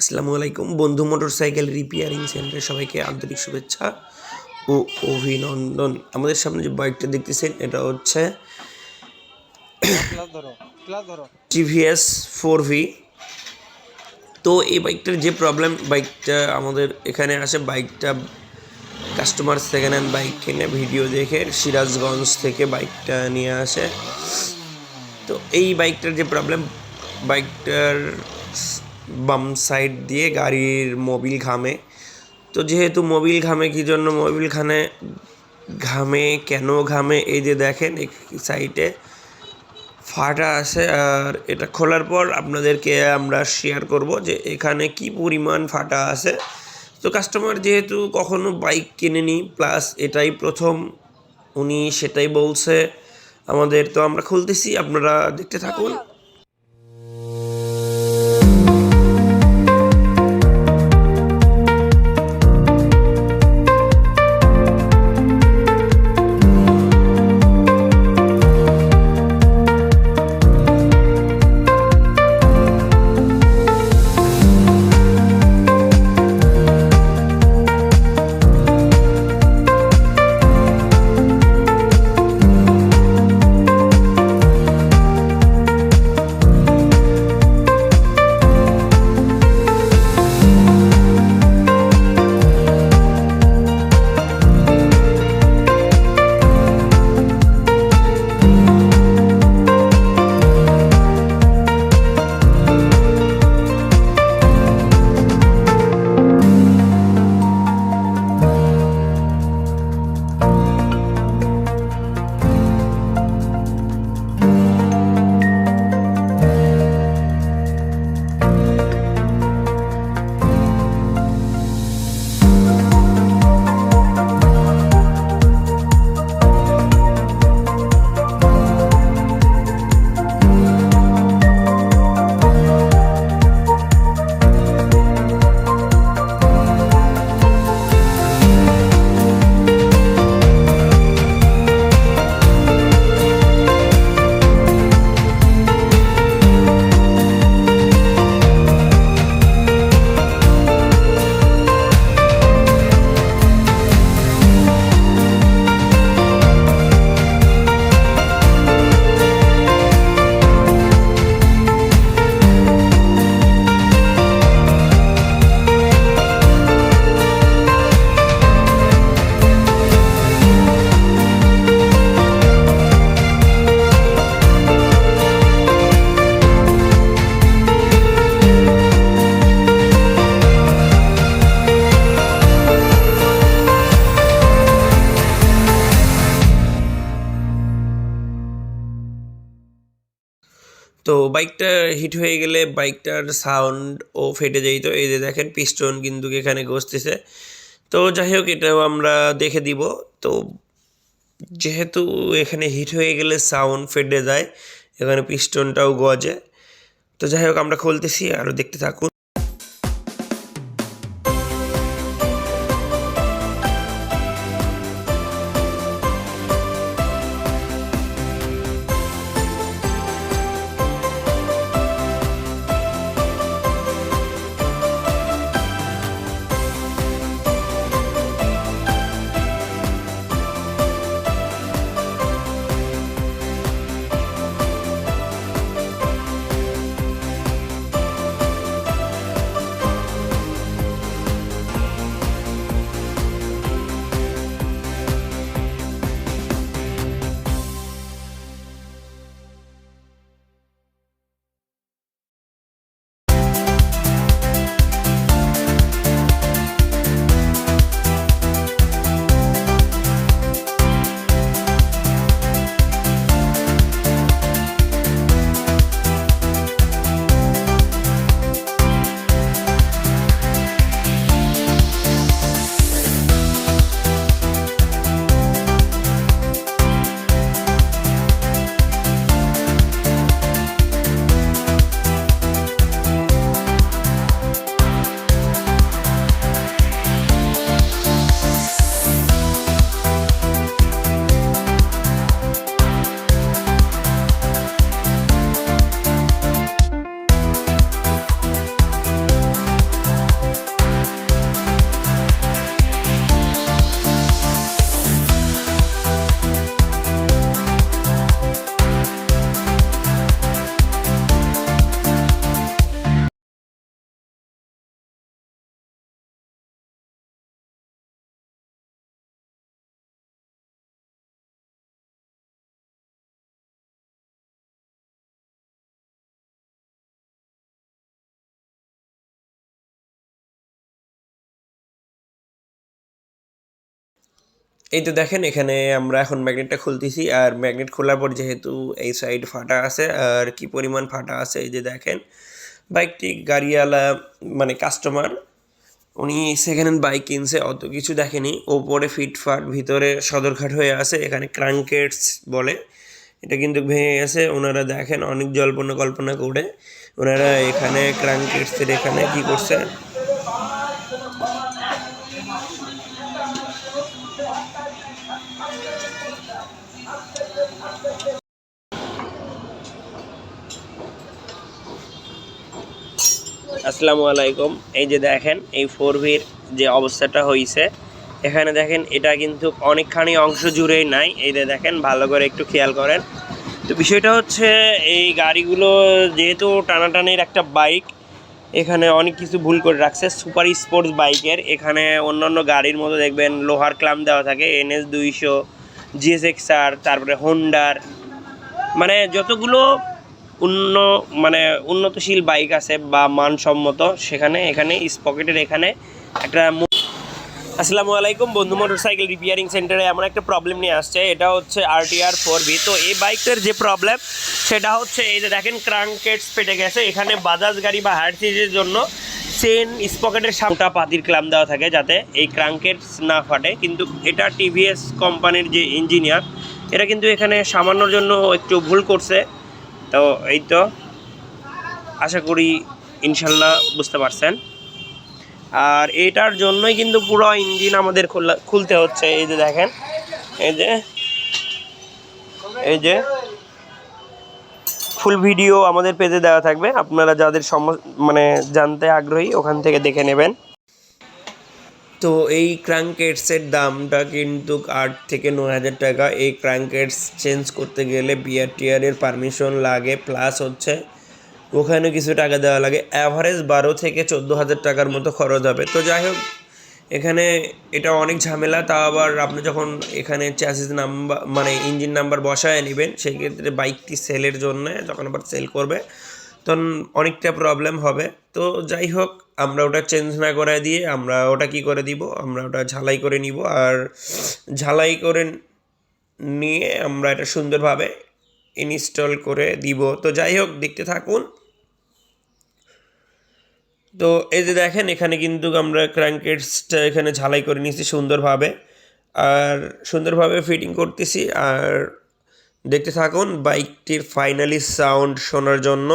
আসসালামু আলাইকুম। বন্ধু মোটরসাইকেল রিপেয়ারিং সেন্টারে সবাইকে আন্তরিক শুভেচ্ছা ও অভিনন্দন। আমাদের সামনে যে বাইকটা দেখতেছেন, এটা হচ্ছে টিভিএস ফোর ভি তো এই বাইকটার যে প্রবলেম বাইকটা আমাদের এখানে আসে, বাইকটা কাস্টমার সেকেন্ড হ্যান্ড বাইক কিনে ভিডিও দেখে সিরাজগঞ্জ থেকে বাইকটা নিয়ে আসে। তো এই বাইকটার যে প্রবলেম বাইকটার বাম সাইড দিয়ে গাড়ির মোবিল ঘামে। তো যেহেতু মোবিল ঘামে, কী জন্য মোবিল খানে ঘামে কেন ঘামে? এই যে দেখেন, এই সাইডে ফাটা আছে আর এটা খোলার পর আপনাদেরকে আমরা শেয়ার করব যে এখানে কি পরিমাণ ফাটা আছে। তো কাস্টমার যেহেতু কখনো বাইক কিনেনি প্লাস এটাই প্রথম, উনি সেটাই বলছে। আমাদের তো আমরা খুলতেছি, আপনারা দেখতে থাকুন। তো বাইকটা হিট হয়ে গেলে বাইকটার সাউন্ড ও ফেটে যেত এই যে দেখেন পিস্টন কিন্তু এখানে ঘষতেছে। তো যাই হোক, এটাও আমরা দেখে দিব। তো যেহেতু এখানে হিট হয়ে গেলে সাউন্ড ফেটে যায়, এখানে পিস্টনটাও গজে। তো যাই হোক, আমরা খুলতেছি আরও দেখতে থাকুন। এই তো দেখেন, এখানে আমরা এখন ম্যাগনেটটা খুলতেছি। আর ম্যাগনেট খোলার পর যেহেতু এই সাইড ফাটা আছে, আর কি পরিমাণ ফাটা আছে, এই যে দেখেন বাইকটি গাড়িওয়ালা মানে কাস্টমার উনি সেকেন্ড হ্যান্ড বাইক কিনছে, অত কিছু দেখেনি। ওপরে ফিটফাট ভিতরে সদরঘাট হয়ে আছে, এখানে ক্রাঙ্কেটস বলে, এটা কিন্তু ভেঙে গেছে। ওনারা দেখেন, অনেক জল্পনা কল্পনা করে, ওনারা এখানে ক্রাঙ্কেটসের এখানে কি করছে আসসালামু আলাইকুম। এই যে দেখেন, এই ফোর ভির যে অবস্থাটা হয়েছে এখানে দেখেন এটা কিন্তু অনেকখানি অংশ জুড়েই নাই। এই যে দেখেন, ভালো করে একটু খেয়াল করেন। তো বিষয়টা হচ্ছে, এই গাড়িগুলো যেহেতু টানাটানির একটা বাইক এখানে অনেক কিছু ভুল করে রাখছে। সুপার স্পোর্টস বাইকের। এখানে অন্যান্য গাড়ির মতো দেখবেন, লোহার ক্লাম দেওয়া থাকে, এনএস দুইশো জিএসএক্স আর তারপরে হোন্ডার। মানে যতগুলো উন্ন মানে উন্নতশীল বাইক আছে বা মানসম্মত, সেখানে, এখানে, স্পকেটের এখানে একটা আসসালামু আলাইকুম বন্ধু মোটরসাইকেল রিপেয়ারিং সেন্টারে এমন একটা প্রবলেম নিয়ে আসছে, এটা হচ্ছে আরটিআর ফোর বি তো এই বাইকটার যে প্রবলেম সেটা হচ্ছে এই যে দেখেন ক্রাঙ্কেটস পেটে গেছে, এখানে বাজাজ গাড়ি বা হায়ার সিরিজের জন্য চেন স্পকেটের সামটা পাতির ক্লাম দেওয়া থাকে যাতে এই ক্রাঙ্কেটস না ফাটে। কিন্তু এটা টিভিএস কোম্পানির যে ইঞ্জিনিয়ার এটা কিন্তু এখানে সামান্যর জন্য একটু ভুল করছে। তো এই তো আশা করি ইনশাল্লাহ বুঝতে পারছেন। আর এটার জন্যই কিন্তু পুরো ইঞ্জিন আমাদের খোলা খুলতে হচ্ছে। এই যে দেখেন, এই যে এই যে ফুল ভিডিও আমাদের পেজে দেওয়া থাকবে। আপনারা যাদের সম মানে জানতে আগ্রহী, ওখান থেকে দেখে নেবেন। তো এই ক্রাঙ্কেটসের দামটা কিন্তু আট থেকে নয় হাজার টাকা। এই ক্রাঙ্কেটস চেঞ্জ করতে গেলে বিআরটিআরের পারমিশন লাগে। প্লাস হচ্ছে ওখানে কিছু টাকা দেওয়া লাগে। অ্যাভারেজ বারো থেকে চোদ্দ হাজার টাকার মতো খরচ হবে। তো যাই হোক, এখানে এটা অনেক ঝামেলা। তা আবার আপনি যখন এখানে চ্যাসিস নাম্বার মানে ইঞ্জিন নাম্বার বসায় নেবেন সেই ক্ষেত্রে বাইকটি সেলের জন্য যখন আবার সেল করবে, তখন অনেকটা প্রবলেম হবে। তো যাই হোক, আমরা ওটা চেঞ্জ না করে দিয়ে আমরা ওটা কি করে দিব? আমরা ওটা ঝালাই করে নিব। আর ঝালাই করে নিয়ে আমরা এটা সুন্দরভাবে ইনস্টল করে দিব। তো যাই হোক, দেখতে থাকুন। তো এই যে দেখেন, এখানে কিন্তু আমরা ক্র্যাঙ্কেটসটা এখানে ঝালাই করে নিয়েছি সুন্দরভাবে। আর সুন্দরভাবে ফিটিং করতেছি। আর দেখতে থাকুন বাইকটির ফাইনালি সাউন্ড শোনার জন্য।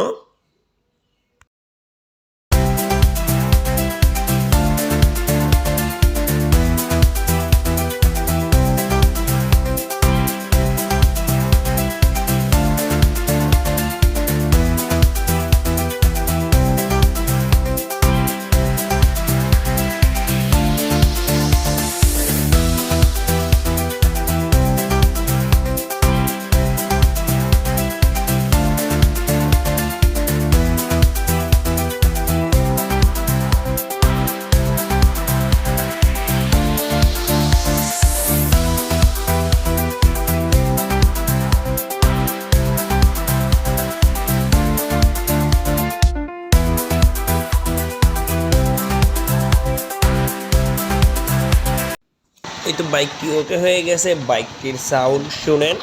তো বাইকটি ওকে হয়ে গেছে? বাইকটির সাউন্ড শুনেন।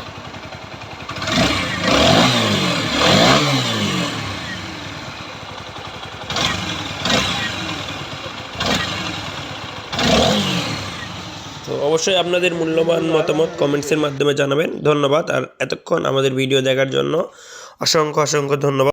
তো অবশ্যই আপনাদের মূল্যবান মতামত কমেন্টসের মাধ্যমে জানাবেন। ধন্যবাদ, আর এতক্ষণ আমাদের ভিডিও দেখার জন্য অসংখ্য অসংখ্য ধন্যবাদ।